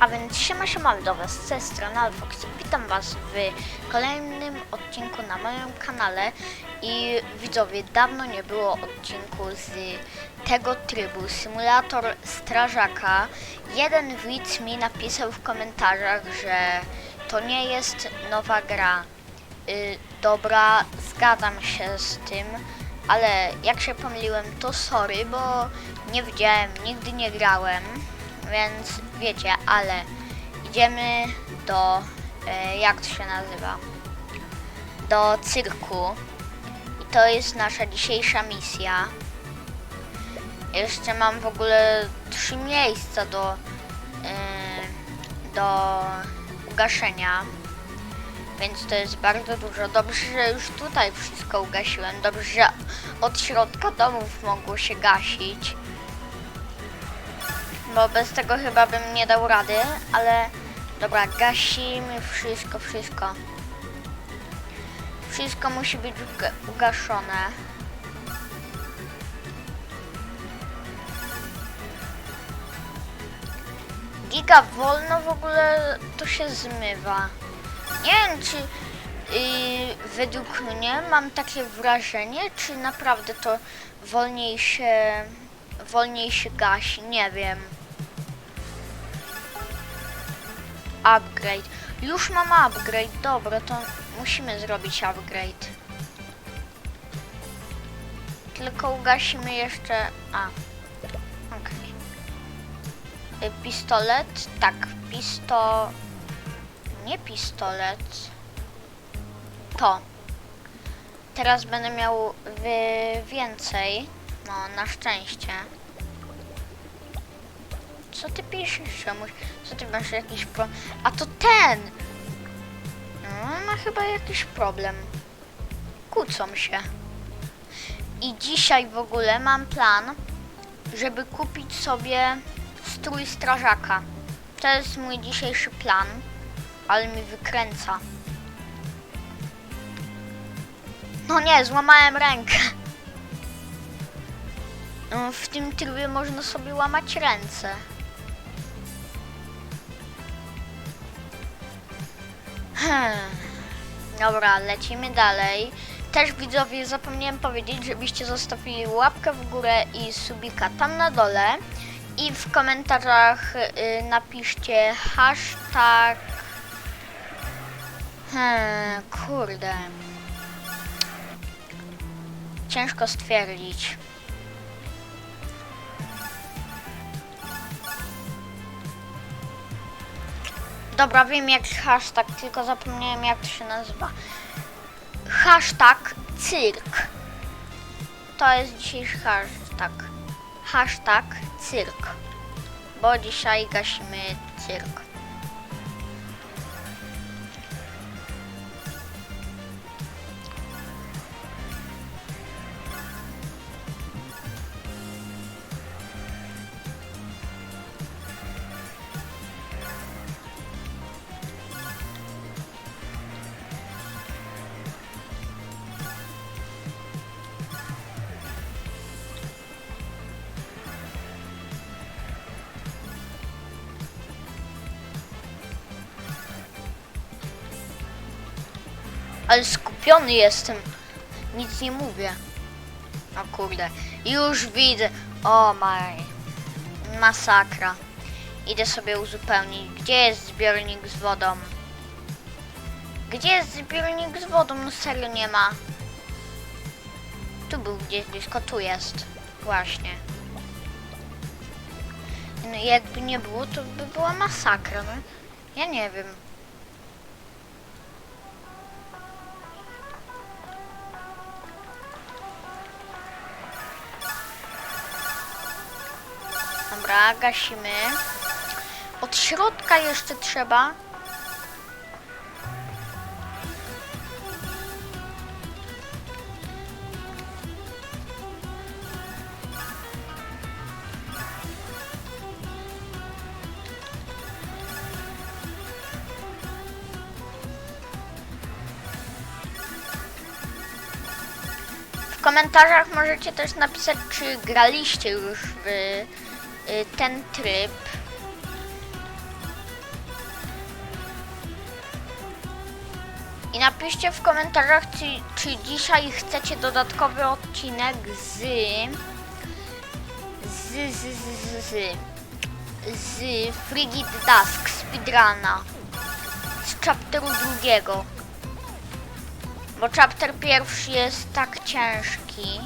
A więc siema siema do was, z tej strony Alfox witam was w kolejnym odcinku na moim kanale i widzowie, dawno nie było odcinku z tego trybu, symulator strażaka. Jeden widz mi napisał w komentarzach, że to nie jest nowa gra. Y, dobra, zgadzam się z tym, ale jak się pomyliłem, to sorry, bo nie widziałem, nigdy nie grałem, więc wiecie, ale idziemy do, e, jak to się nazywa, do cyrku i to jest nasza dzisiejsza misja. Jeszcze mam w ogóle trzy miejsca do, e, do ugaszenia. Więc to jest bardzo dużo. Dobrze, że już tutaj wszystko ugasiłem. Dobrze, że od środka domów mogło się gasić. Bo bez tego chyba bym nie dał rady, ale dobra, gasimy wszystko, wszystko. Wszystko musi być uga- ugaszone. Giga wolno w ogóle to się zmywa. Nie wiem, czy yy, według mnie mam takie wrażenie, czy naprawdę to wolniej się, wolniej się gasi, nie wiem. Upgrade. Już mam upgrade, dobra, to musimy zrobić upgrade. Tylko ugasimy jeszcze... A, okej. Y, Pistolet, tak, pisto... Nie pistolet. To. Teraz będę miał więcej. No, na szczęście. Co ty piszesz czemuś? Co ty masz jakiś pro... A to ten! No, ma chyba jakiś problem. Kłócą się. I dzisiaj w ogóle mam plan, żeby kupić sobie strój strażaka. To jest mój dzisiejszy plan, ale mi wykręca. No nie, złamałem rękę. No, W tym trybie można sobie łamać ręce. Dobra, lecimy dalej. Też widzowie zapomniałem powiedzieć, żebyście zostawili łapkę w górę i subika tam na dole. I w komentarzach y, napiszcie hashtag. Hmm, kurde. Ciężko stwierdzić. Dobra, wiem jak hashtag, tylko zapomniałem jak to się nazywa. Hashtag cyrk. To jest dzisiejszy hashtag. Hashtag cyrk. Bo dzisiaj gasimy cyrk. Ale skupiony jestem. Nic nie mówię. O kurde. Już widzę. O maj. Masakra. Idę sobie uzupełnić. Gdzie jest zbiornik z wodą? Gdzie jest zbiornik z wodą? No serio nie ma. Tu był gdzieś blisko. Tu jest. Właśnie. No jakby nie było, to by była masakra. No. Ja nie wiem. Dobra, gasimy. Od środka jeszcze trzeba. W komentarzach możecie też napisać, czy graliście już w Y, ten tryb. I napiszcie w komentarzach, czy, czy dzisiaj chcecie dodatkowy odcinek z... Z, z, z, z, z Frigid Dusk Speedruna z chapteru drugiego. Bo chapter pierwszy jest tak ciężki,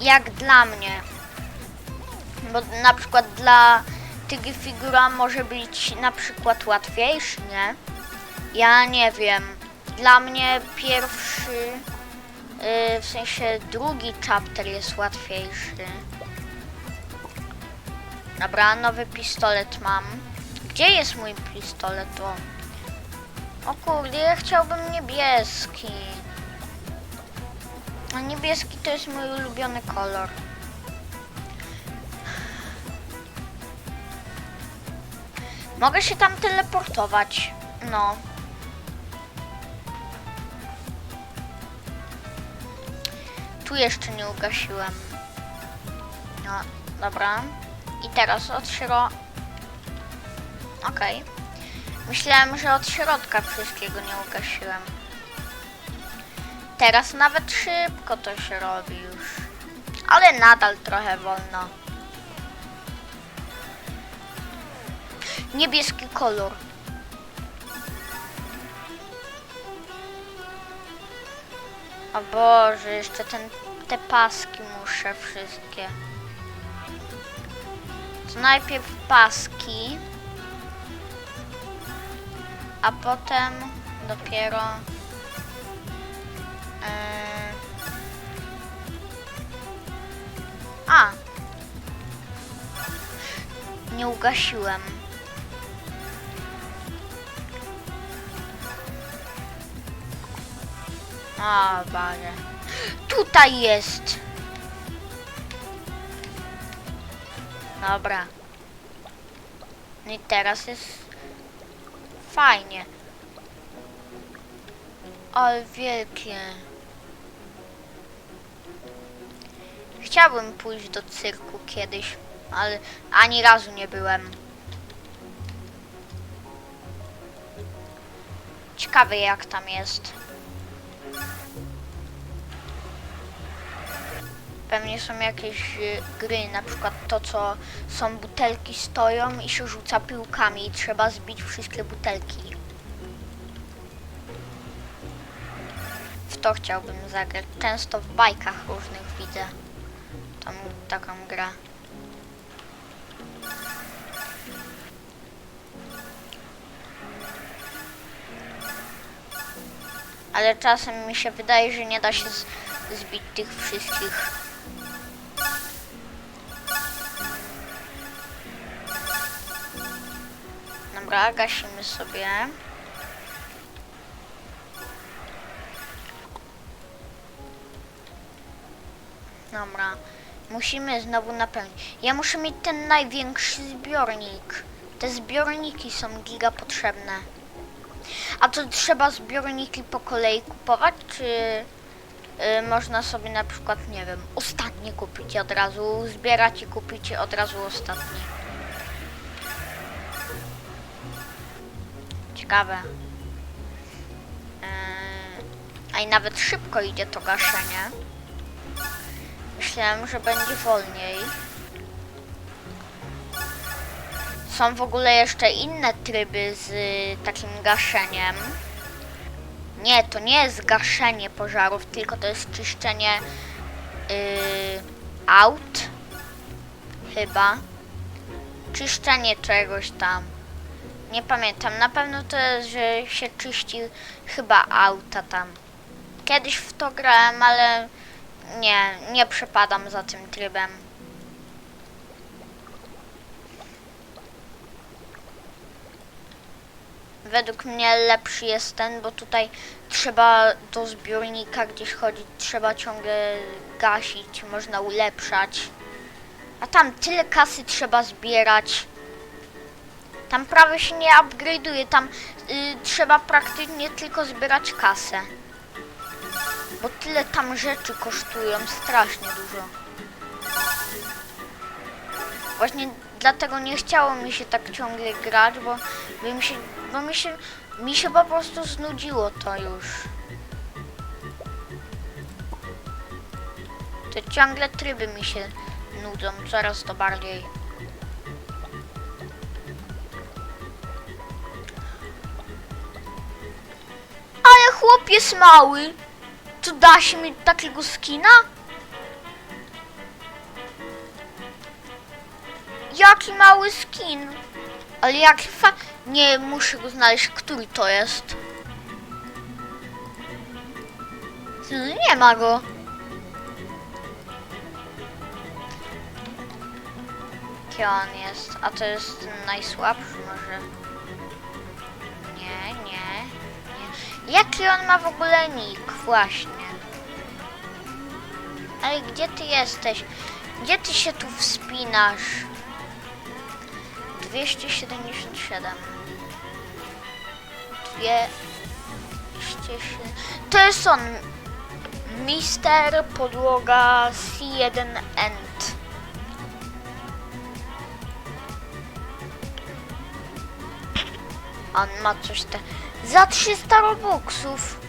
jak dla mnie. Bo na przykład dla Figura może być na przykład łatwiejszy, nie? Ja nie wiem. Dla mnie pierwszy, yy, w sensie drugi chapter jest łatwiejszy. Dobra, nowy pistolet mam. Gdzie jest mój pistolet? O, o kurde, ja chciałbym niebieski. A niebieski to jest mój ulubiony kolor. Mogę się tam teleportować. No. Tu jeszcze nie ugasiłem. No, dobra. I teraz od środka. Okej. Myślałem, że od środka wszystkiego nie ugasiłem. Teraz nawet szybko to się robi już. Ale nadal trochę wolno. Niebieski kolor. O Boże, jeszcze ten, te paski muszę wszystkie. To najpierw paski, a potem dopiero e, a nie ugasiłem. A, bale. Tutaj jest. Dobra. No I teraz jest fajnie. Ale wielkie. Chciałbym pójść do cyrku kiedyś, ale ani razu nie byłem. Ciekawe jak tam jest. Pewnie są jakieś y, gry, na przykład to, co są butelki stoją i się rzuca piłkami i trzeba zbić wszystkie butelki. W to chciałbym zagrać. Często w bajkach różnych widzę tą, taką grę. Ale czasem mi się wydaje, że nie da się zbić tych wszystkich. Dobra, gasimy sobie. Dobra, musimy znowu napełnić. Ja muszę mieć ten największy zbiornik. Te zbiorniki są giga potrzebne. A to trzeba zbiorniki po kolei kupować, czy y, można sobie na przykład, nie wiem, ostatnie kupić od razu zbierać i kupić od razu ostatnie? Ciekawe. Yy, a i nawet szybko idzie to gaszenie. Myślałem, że będzie wolniej. Są w ogóle jeszcze inne tryby z y, takim gaszeniem. Nie, to nie jest gaszenie pożarów, tylko to jest czyszczenie y, aut. Chyba. Czyszczenie czegoś tam. Nie pamiętam, na pewno to jest, że się czyści chyba auta tam. Kiedyś w to grałem, ale nie, nie przepadam za tym trybem. Według mnie lepszy jest ten, bo tutaj trzeba do zbiornika gdzieś chodzić, trzeba ciągle gasić, można ulepszać. A tam tyle kasy trzeba zbierać. Tam prawie się nie upgrade'uje, tam y, trzeba praktycznie tylko zbierać kasę. Bo tyle tam rzeczy kosztują, strasznie dużo. Właśnie dlatego nie chciało mi się tak ciągle grać, bo by mi się, bo mi się Mi się po prostu znudziło to już. To ciągle tryby mi się nudzą, coraz to bardziej. Chłop jest mały. To da się mi takiego skina? Jaki mały skin. Ale jaki fa... Nie, muszę go znaleźć, który to jest. Nie ma go. Jaki on jest? A to jest najsłabszy może? Jaki on ma w ogóle nick? Właśnie. Ale gdzie ty jesteś? Gdzie ty się tu wspinasz? 277 207 To jest on Mister Podłoga C1 End On ma coś te... Za 300 robuxów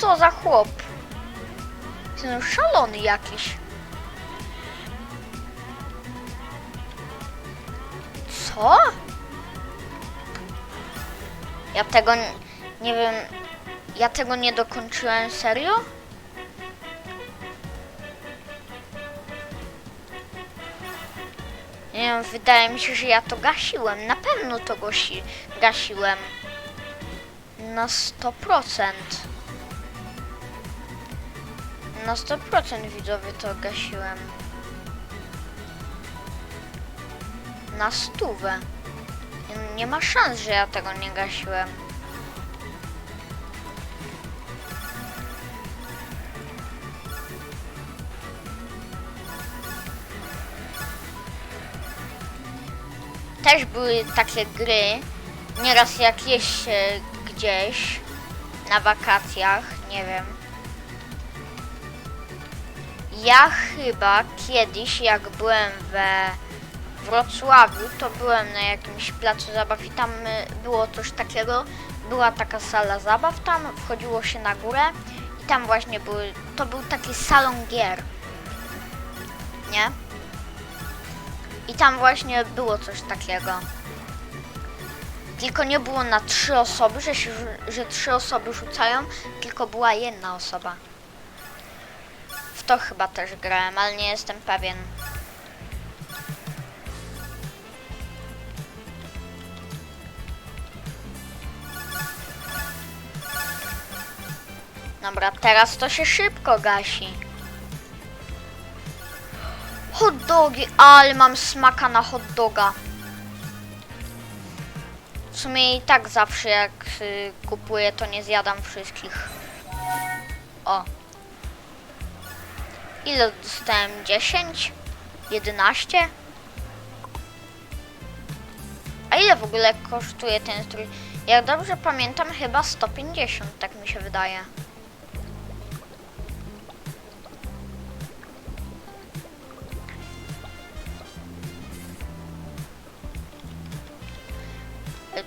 Co za chłop Ten szalony jakiś Co? Ja tego nie wiem. Ja tego nie dokończyłem serio? Nie wiem, wydaje mi się, że ja to gasiłem. Na pewno to gosi, gasiłem. Na 100%. Na 100% widzowie to gasiłem. na stówę. Nie- ma szans, że ja tego nie gasiłem. Też były takie gry, nieraz jak jeść gdzieś na wakacjach, nie wiem. Ja chyba kiedyś, jak byłem we Wrocławiu, to byłem na jakimś placu zabaw i tam y, było coś takiego, była taka sala zabaw tam, wchodziło się na górę i tam właśnie były, to był taki salon gier, nie? I tam właśnie było coś takiego. Tylko nie było na trzy osoby, że, się, że trzy osoby rzucają, tylko była jedna osoba. W to chyba też grałem, ale nie jestem pewien. Dobra, teraz to się szybko gasi. Hot dogi, ale mam smaka na hot doga. Sumie i tak zawsze jak y, kupuję, to nie zjadam wszystkich. O. Ile dostałem? 10? 11? A ile w ogóle kosztuje ten strój? Jak dobrze pamiętam, chyba 150, tak mi się wydaje.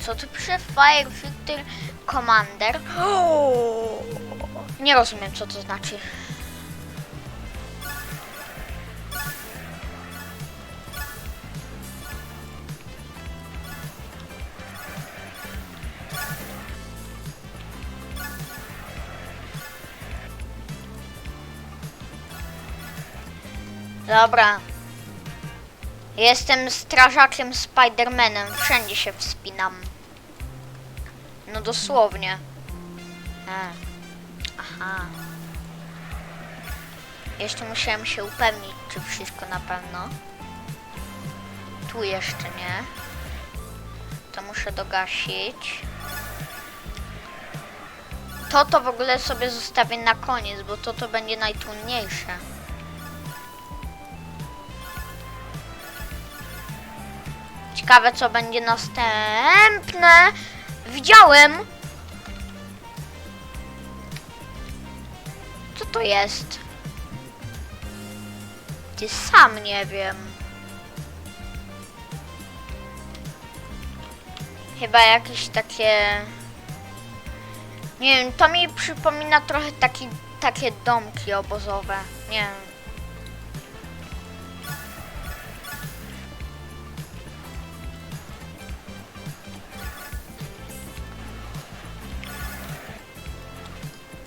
Co tu pisze? Fire Victor Commander. Nie rozumiem, co to znaczy. Dobra. Jestem strażakiem Spidermanem. Wszędzie się wspinam. No dosłownie. E. Aha. Jeszcze musiałem się upewnić, czy wszystko na pewno. Tu jeszcze nie. To muszę dogasić. To to w ogóle sobie zostawię na koniec, bo to to będzie najtrudniejsze. Ciekawe, co będzie następne. Widziałem. Co to jest? Ty sam nie wiem. Chyba jakieś takie... Nie wiem, to mi przypomina trochę taki, takie domki obozowe. Nie wiem.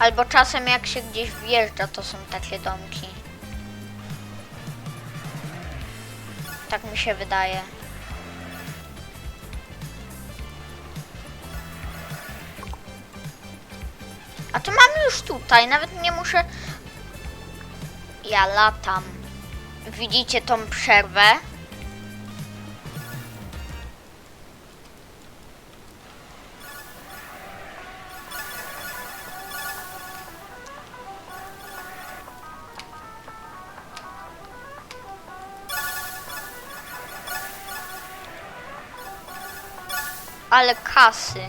Albo czasem jak się gdzieś wjeżdża, to są takie domki. Tak mi się wydaje. A to mamy już tutaj, nawet nie muszę... Ja latam. Widzicie tą przerwę? Ale kasy.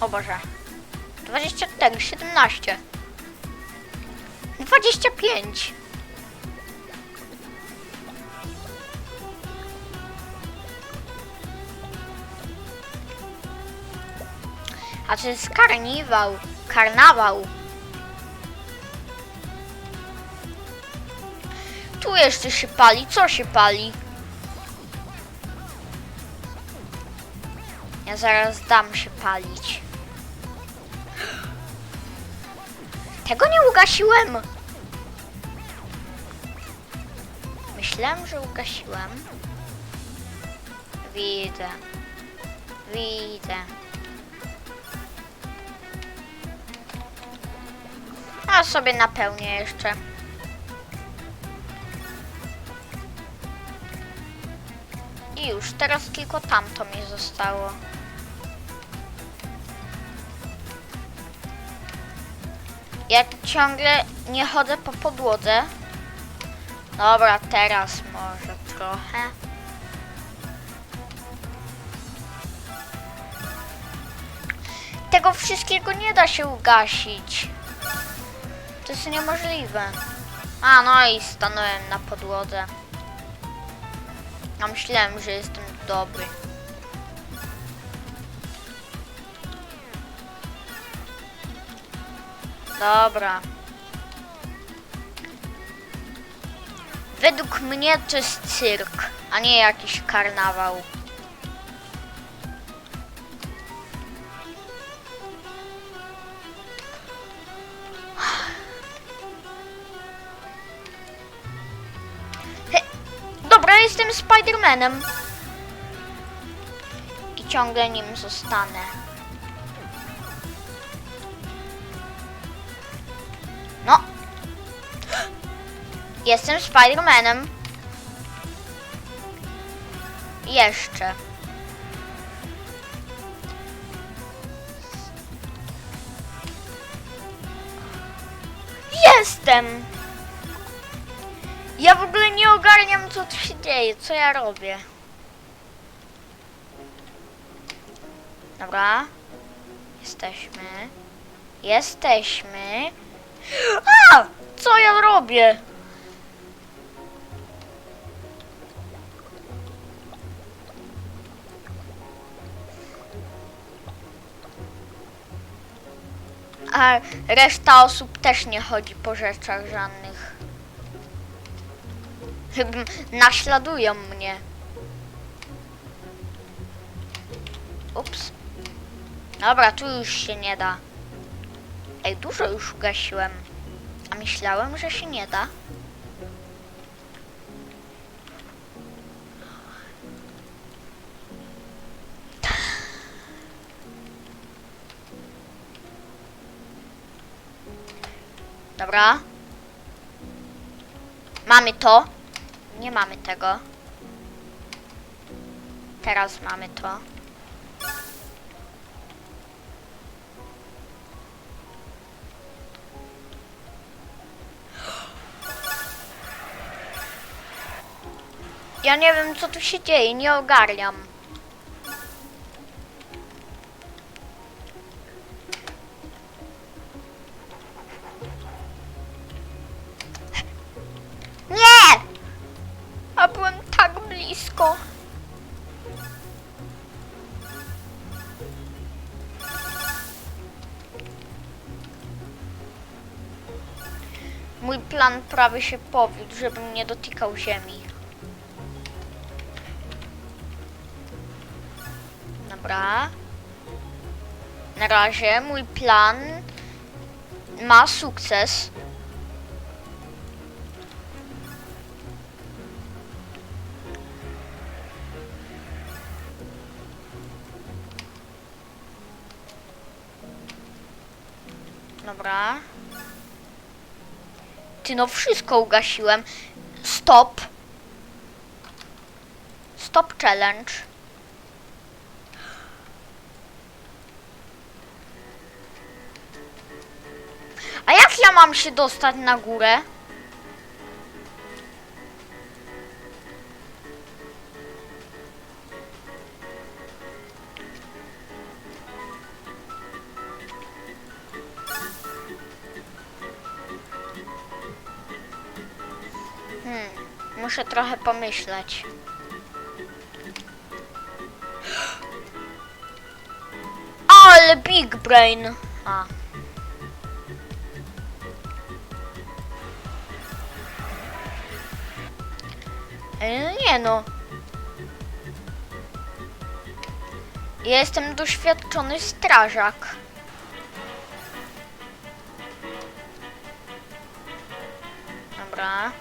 O Boże. 24, 17. 25. A to jest karniwał. Karnawał. Tu jeszcze się pali. Co się pali? Ja zaraz dam się palić. Tego nie ugasiłem. Myślałem, że ugasiłem. Widzę. Widzę. A sobie napełnię jeszcze. I już, teraz tylko tamto mi zostało. Jak ciągle nie chodzę po podłodze. Dobra, teraz może trochę. Tego wszystkiego nie da się ugasić. To jest niemożliwe. A no i stanąłem na podłodze. A myślałem, że jestem dobry. Dobra. Według mnie to jest cyrk, a nie jakiś karnawał. Spidermanem. I ciągle nim zostanę. No. Jestem Spidermanem. Jeszcze. Jestem! Ja w ogóle nie ogarniam, co tu się dzieje, co ja robię. Dobra. Jesteśmy. Jesteśmy. A! Co ja robię? A reszta osób też nie chodzi po rzeczach żadnych. Naśladują mnie. Ups. Dobra, tu już się nie da. Ej, dużo już ugasiłem. A myślałem, że się nie da. Dobra. Mamy to. Nie mamy tego. Teraz mamy to. Ja nie wiem, co tu się dzieje, nie ogarniam. Blisko. Mój plan prawie się powiódł, żebym nie dotykał ziemi. Dobra. Na razie mój plan ma sukces. No wszystko ugasiłem. Stop. Stop challenge. A jak ja mam się dostać na górę? Muszę trochę pomyśleć. Ale big brain. A. E, Nie no. Jestem doświadczony strażak. Dobra.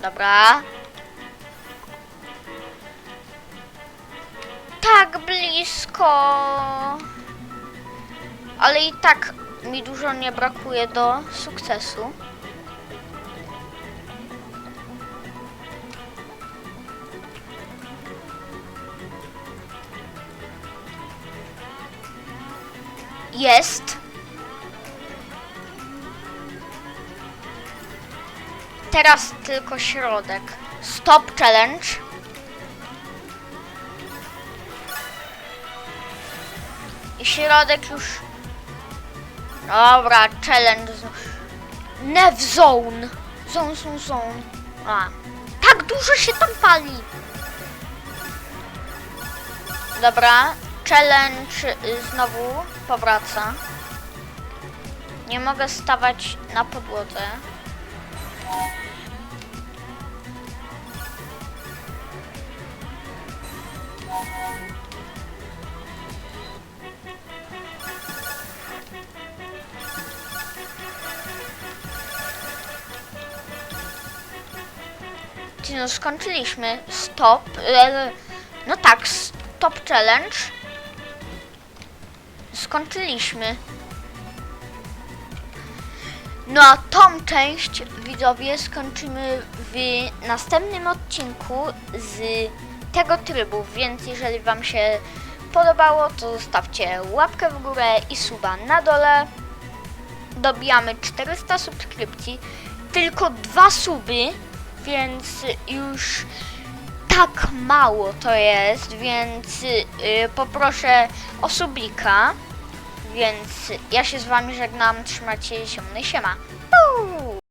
Dobra. Tak blisko. Ale i tak mi dużo nie brakuje do sukcesu. Jest. Teraz tylko środek. Stop challenge. I środek już. Dobra, challenge. Nev zone. Zone, zone, zone. A. Tak dużo się tam pali. Dobra, challenge y, znowu powraca. Nie mogę stawać na podłodze. No skończyliśmy. Stop. E, no tak, stop challenge. Skończyliśmy. No a tą część widzowie skończymy w następnym odcinku z tego trybu, więc jeżeli wam się podobało, to zostawcie łapkę w górę i suba na dole. Dobijamy 400 subskrypcji, tylko dwa suby, więc już tak mało to jest, więc y, poproszę o subika. Więc ja się z wami żegnam, trzymajcie się, siema.